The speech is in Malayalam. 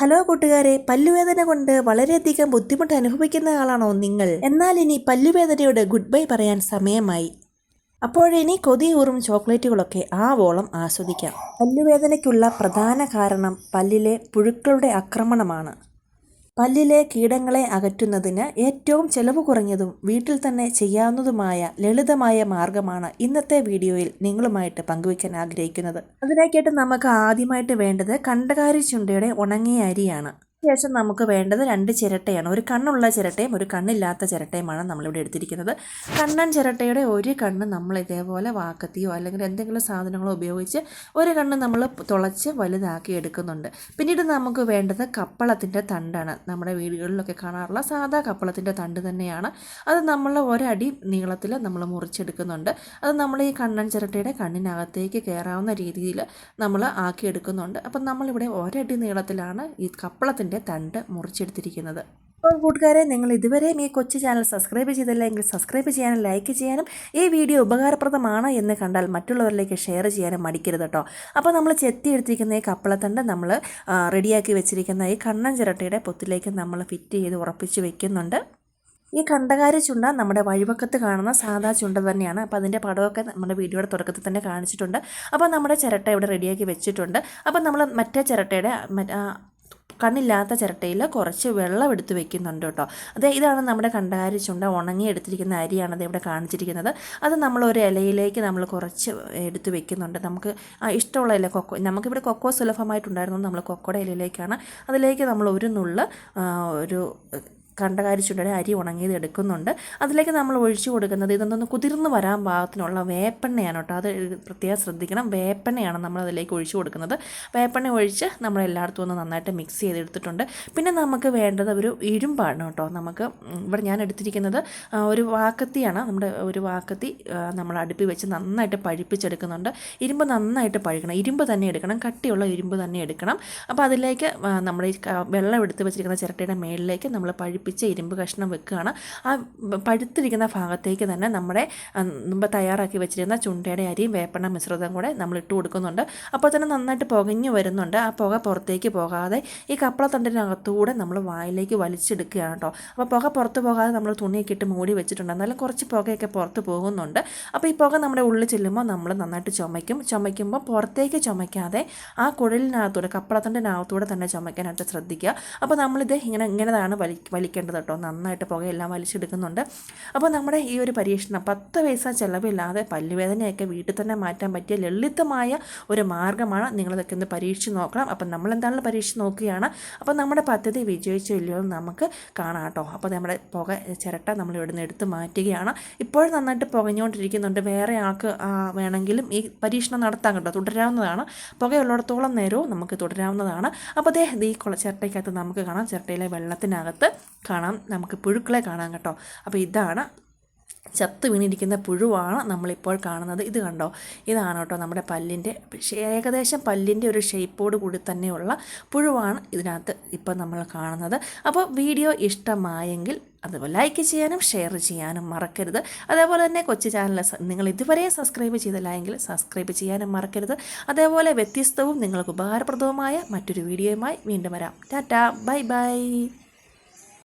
ഹലോ കൂട്ടുകാരെ പല്ലുവേദന കൊണ്ട് വളരെയധികം ബുദ്ധിമുട്ട് അനുഭവിക്കുന്ന ആളാണോ നിങ്ങൾ? എന്നാൽ ഇനി പല്ലുവേദനയോട് ഗുഡ് ബൈ പറയാൻ സമയമായി. അപ്പോഴിനി കൊതിയൂറും ചോക്ലേറ്റുകളൊക്കെ ആവോളം ആസ്വദിക്കാം. പല്ലുവേദനയ്ക്കുള്ള പ്രധാന കാരണം പല്ലിലെ പുഴുക്കളുടെ ആക്രമണമാണ്. പല്ലിലെ കീടങ്ങളെ അകറ്റുന്നതിന് ഏറ്റവും ചെലവ് കുറഞ്ഞതും വീട്ടിൽ തന്നെ ചെയ്യാവുന്നതുമായ ലളിതമായ മാർഗമാണ് ഇന്നത്തെ വീഡിയോയിൽ നിങ്ങളുമായിട്ട് പങ്കുവയ്ക്കാൻ ആഗ്രഹിക്കുന്നത്. അതിനായിട്ട് നമുക്ക് ആദ്യമായിട്ട് വേണ്ടത് കണ്ടകാരി ചുണ്ടയുടെ ഉണങ്ങിയ അരിയാണ്. ശേഷം നമുക്ക് വേണ്ടത് രണ്ട് ചിരട്ടയാണ്. ഒരു കണ്ണുള്ള ചിരട്ടയും ഒരു കണ്ണില്ലാത്ത ചിരട്ടയുമാണ് നമ്മളിവിടെ എടുത്തിരിക്കുന്നത്. കണ്ണൻ ചിരട്ടയുടെ ഒരു കണ്ണ് നമ്മൾ ഇതേപോലെ വാക്കത്തിയോ അല്ലെങ്കിൽ എന്തെങ്കിലും സാധനങ്ങളോ ഉപയോഗിച്ച് ഒരു കണ്ണ് നമ്മൾ തുളച്ച് വലുതാക്കി എടുക്കുന്നുണ്ട്. പിന്നീട് നമുക്ക് വേണ്ടത് കപ്പളത്തിന്റെ തണ്ടാണ്. നമ്മുടെ വീടുകളിലൊക്കെ കാണാറുള്ള സാധാ കപ്പളത്തിന്റെ തണ്ട് തന്നെയാണ്. അത് നമ്മൾ ഒരടി നീളത്തിൽ നമ്മൾ മുറിച്ചെടുക്കുന്നുണ്ട്. അത് നമ്മൾ ഈ കണ്ണൻ ചിരട്ടയുടെ കണ്ണിനകത്തേക്ക് കയറാവുന്ന രീതിയിൽ നമ്മൾ ആക്കിയെടുക്കുന്നുണ്ട്. അപ്പം നമ്മളിവിടെ ഒരടി നീളത്തിലാണ് ഈ കപ്പളത്തിന്റെ തണ്ട് മുറിച്ചെടുത്തിരിക്കുന്നത്. അപ്പോൾ കൂട്ടുകാരെ നിങ്ങൾ ഇതുവരെയും ഈ കൊച്ചു ചാനൽ സബ്സ്ക്രൈബ് ചെയ്തില്ല എങ്കിൽ സബ്സ്ക്രൈബ് ചെയ്യാനും ലൈക്ക് ചെയ്യാനും ഈ വീഡിയോ ഉപകാരപ്രദമാണ് എന്ന് കണ്ടാൽ മറ്റുള്ളവരിലേക്ക് ഷെയർ ചെയ്യാനും മടിക്കരുത് കേട്ടോ. അപ്പോൾ നമ്മൾ ചെത്തി എടുത്തിരിക്കുന്ന ഈ കപ്പളത്തണ്ട് നമ്മൾ റെഡിയാക്കി വെച്ചിരിക്കുന്ന ഈ കണ്ണൻ ചിരട്ടയുടെ പൊത്തിലേക്ക് നമ്മൾ ഫിറ്റ് ചെയ്ത് ഉറപ്പിച്ച് വെക്കുന്നുണ്ട്. ഈ കണ്ടകാരി ചുണ്ട നമ്മുടെ വഴിവക്കത്ത് കാണുന്ന സാധാ ചുണ്ട തന്നെയാണ്. അപ്പോൾ അതിന്റെ പടമൊക്കെ നമ്മുടെ വീഡിയോയുടെ തുടക്കത്തിൽ തന്നെ കാണിച്ചിട്ടുണ്ട്. അപ്പോൾ നമ്മുടെ ചിരട്ട ഇവിടെ റെഡിയാക്കി വെച്ചിട്ടുണ്ട്. അപ്പോൾ നമ്മൾ മറ്റേ ചിരട്ടയുടെ കണ്ണില്ലാത്ത ചിരട്ടയിൽ കുറച്ച് വെള്ളം എടുത്ത് വെക്കുന്നുണ്ട് കേട്ടോ. അതെ ഇതാണ് നമ്മുടെ കണ്ടാരി ചുണ്ട ഉണങ്ങി എടുത്തിരിക്കുന്ന അരിയാണ് അത് ഇവിടെ കാണിച്ചിരിക്കുന്നത്. അത് നമ്മൾ ഒരു ഇലയിലേക്ക് നമ്മൾ കുറച്ച് എടുത്ത് വെക്കുന്നുണ്ട്. നമുക്ക് ഇഷ്ടമുള്ള ഇല കൊക്കോ നമുക്കിവിടെ കൊക്കോ സുലഭമായിട്ടുണ്ടായിരുന്നു നമ്മൾ കൊക്കോയുടെ ഇലയിലേക്കാണ്. അതിലേക്ക് നമ്മൾ ഒരു നുള്ള് ഒരു കണ്ടകാരി ചുണ്ടയുടെ അരി ഉണങ്ങിയത് എടുക്കുന്നുണ്ട്. അതിലേക്ക് നമ്മൾ ഒഴിച്ചു കൊടുക്കുന്നത് ഇതൊന്നൊന്ന് കുതിർന്ന് വരാൻ പാകത്തിനുള്ള വേപ്പെണ്ണയാണ് കേട്ടോ. അത് പ്രത്യേകം ശ്രദ്ധിക്കണം. വേപ്പെണ്ണയാണ് നമ്മൾ അതിലേക്ക് ഒഴിച്ചു കൊടുക്കുന്നത്. വേപ്പെണ്ണ ഒഴിച്ച് നമ്മൾ എല്ലായിടത്തും ഒന്ന് നന്നായിട്ട് മിക്സ് ചെയ്തെടുത്തിട്ടുണ്ട്. പിന്നെ നമുക്ക് വേണ്ടത് ഒരു ഇരുമ്പാണ് കേട്ടോ. നമുക്ക് ഇവിടെ ഞാൻ എടുത്തിരിക്കുന്നത് ഒരു വാക്കത്തിയാണ്. നമ്മുടെ ഒരു വാക്കത്തി നമ്മൾ അടുപ്പിൽ വെച്ച് നന്നായിട്ട് പഴിപ്പിച്ചെടുക്കുന്നുണ്ട്. ഇരുമ്പ് നന്നായിട്ട് പഴുകണം ഇരുമ്പ് തന്നെ എടുക്കണം. കട്ടിയുള്ള ഇരുമ്പ് തന്നെ എടുക്കണം. അപ്പോൾ അതിലേക്ക് നമ്മുടെ വെള്ളം എടുത്ത് വെച്ചിരിക്കുന്ന ചിരട്ടയുടെ മേളിലേക്ക് നമ്മൾ പഴിപ്പ് അടുപ്പിച്ച് ഇരുമ്പ് കഷ്ണം വെക്കുകയാണ്. ആ പഴുത്തിരിക്കുന്ന ഭാഗത്തേക്ക് തന്നെ നമ്മുടെ മുമ്പ് തയ്യാറാക്കി വെച്ചിരുന്ന ചുണ്ടയുടെ അരിയും വേപ്പണ മിശ്രിതം കൂടെ നമ്മൾ ഇട്ട് കൊടുക്കുന്നുണ്ട്. അപ്പോൾ തന്നെ നന്നായിട്ട് പുകഞ്ഞു വരുന്നുണ്ട്. ആ പുക പുറത്തേക്ക് പോകാതെ ഈ കപ്പളത്തണ്ടിനകത്തൂടെ നമ്മൾ വായിലേക്ക് വലിച്ചെടുക്കുകയാണ് കേട്ടോ. അപ്പോൾ പുക പുറത്ത് പോകാതെ നമ്മൾ തുണിയൊക്കെ ഇട്ട് മൂടി വെച്ചിട്ടുണ്ട്. എന്നാലും കുറച്ച് പുകയൊക്കെ പുറത്ത് പോകുന്നുണ്ട്. അപ്പോൾ ഈ പുക നമ്മുടെ ഉള്ളിൽ ചെല്ലുമ്പോൾ നമ്മൾ നന്നായിട്ട് ചുമയ്ക്കും. ചുമയ്ക്കുമ്പോൾ പുറത്തേക്ക് ചുമയ്ക്കാതെ ആ കുഴലിനകത്തൂടെ കപ്പളത്തണ്ടിനകത്തൂടെ തന്നെ ചുമയ്ക്കാനായിട്ട് ശ്രദ്ധിക്കുക. അപ്പോൾ നമ്മളിത് ഇങ്ങനെ ഇങ്ങനെതാണ് വലി ശ്രദ്ധിക്കേണ്ടത് കേട്ടോ. നന്നായിട്ട് പുകയെല്ലാം വലിച്ചെടുക്കുന്നുണ്ട്. അപ്പോൾ നമ്മുടെ ഈ ഒരു പരീക്ഷണം പത്ത് പൈസ ചിലവില്ലാതെ പല്ലുവേദനയൊക്കെ വീട്ടിൽ തന്നെ മാറ്റാൻ പറ്റിയ ലളിതമായ ഒരു മാർഗമാണ് നിങ്ങളിതൊക്കെ ഒന്ന് പരീക്ഷിച്ച് നോക്കണം. അപ്പം നമ്മൾ എന്താണ് പരീക്ഷിച്ച് നോക്കുകയാണ്. അപ്പോൾ നമ്മുടെ പദ്ധതി വിജയിച്ചോ ഇല്ലയോ നമുക്ക് കാണാം കേട്ടോ. അപ്പോൾ നമ്മുടെ പുക ചിരട്ട നമ്മൾ ഇവിടെ നിന്ന് എടുത്ത് മാറ്റുകയാണ്. ഇപ്പോഴും നന്നായിട്ട് പുകഞ്ഞുകൊണ്ടിരിക്കുന്നുണ്ട്. വേറെ ആൾക്ക് വേണമെങ്കിലും ഈ പരീക്ഷണം നടത്താൻ കേട്ടോ തുടരാവുന്നതാണ്. പുകയുള്ളിടത്തോളം നേരവും നമുക്ക് തുടരാവുന്നതാണ്. അപ്പോൾ അതേ ഈ ചിരട്ടയ്ക്കകത്ത് നമുക്ക് കാണാം. ചിരട്ടയിലെ വെള്ളത്തിനകത്ത് കാണാം. നമുക്ക് പുഴുക്കളെ കാണാം കേട്ടോ. അപ്പോൾ ഇതാണ് ചത്ത് വീണിരിക്കുന്ന പുഴുവാണ് നമ്മളിപ്പോൾ കാണുന്നത്. ഇത് കണ്ടോ? ഇതാണ് കേട്ടോ നമ്മുടെ പല്ലിന്റെ ഏകദേശം പല്ലിന്റെ ഒരു ഷേപ്പോട് കൂടി തന്നെയുള്ള പുഴുവാണ് ഇതിനകത്ത് ഇപ്പോൾ നമ്മൾ കാണുന്നത്. അപ്പോൾ വീഡിയോ ഇഷ്ടമായെങ്കിൽ അതുപോലെ ലൈക്ക് ചെയ്യാനും ഷെയർ ചെയ്യാനും മറക്കരുത്. അതേപോലെ തന്നെ കൊച്ചു ചാനൽ നിങ്ങൾ ഇതുവരെ സബ്സ്ക്രൈബ് ചെയ്തില്ലെങ്കിൽ സബ്സ്ക്രൈബ് ചെയ്യാനും മറക്കരുത്. അതേപോലെ വ്യത്യസ്തവും നിങ്ങൾക്ക് ഉപകാരപ്രദവുമായ മറ്റൊരു വീഡിയോയുമായി വീണ്ടും വരാം. Tata bye bye.